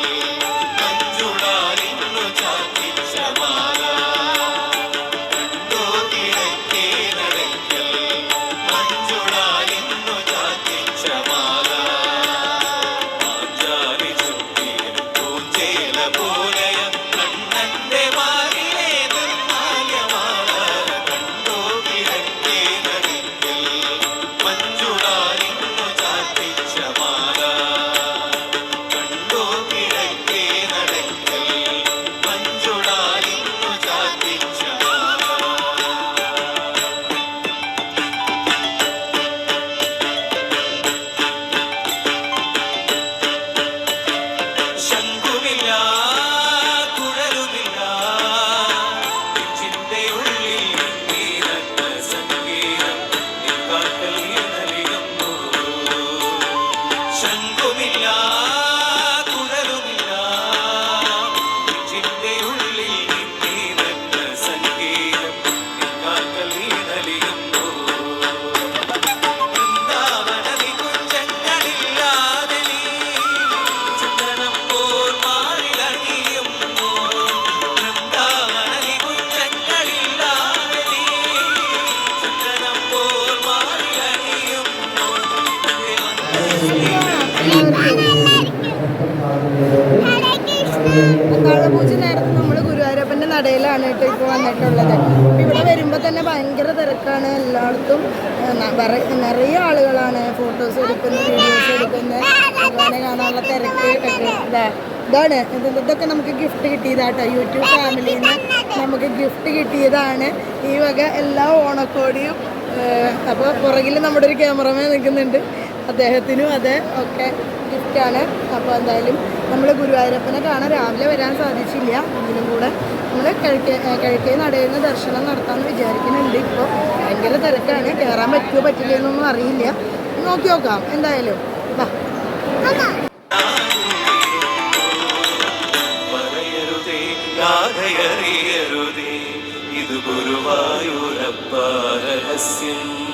Thank you. നടയിലാണ് കേട്ടോ ഇപ്പോൾ വന്നിട്ടുള്ളത്. ഇവിടെ വരുമ്പോൾ തന്നെ ഭയങ്കര തിരക്കാണ് എല്ലായിടത്തും. നിറയെ ആളുകളാണ് ഫോട്ടോസ് എടുക്കുന്നത് വീഡിയോസ് എടുക്കുന്നത്. ഭഗവാനെ കാണാനുള്ള തിരക്ക് ഇതാണ്. ഇത് ഇതൊക്കെ നമുക്ക് ഗിഫ്റ്റ് കിട്ടിയതാട്ടോ. യൂട്യൂബ് ഫാമിലിയിൽ നിന്ന് നമുക്ക് ഗിഫ്റ്റ് കിട്ടിയതാണ്. ഈ വക എല്ലാ ഓണക്കോടിയും അപ്പോൾ പുറകിൽ നമ്മുടെ ഒരു ക്യാമറമാൻ നിൽക്കുന്നുണ്ട്. അദ്ദേഹത്തിനും അതെ. ഒക്കെ ഗിഫ്റ്റാണ്. അപ്പോൾ എന്തായാലും നമ്മൾ ഗുരുവായൂരപ്പനെ കാണാൻ രാവിലെ വരാൻ സാധിച്ചില്ല. എങ്കിലും കൂടെ നമ്മൾ കിഴക്കേ കിഴക്കേ നടയിൽ നിന്ന് ദർശനം നടത്താമെന്ന് വിചാരിക്കുന്നുണ്ട്. ഇപ്പോൾ ഭയങ്കര തിരക്കാണ്. കയറാൻ പറ്റുമോ പറ്റില്ല എന്നൊന്നും അറിയില്ല. നോക്കി നോക്കാം. എന്തായാലും വാ. ഇത് ഗുരുവായൂരപ്പ രഹസ്യം.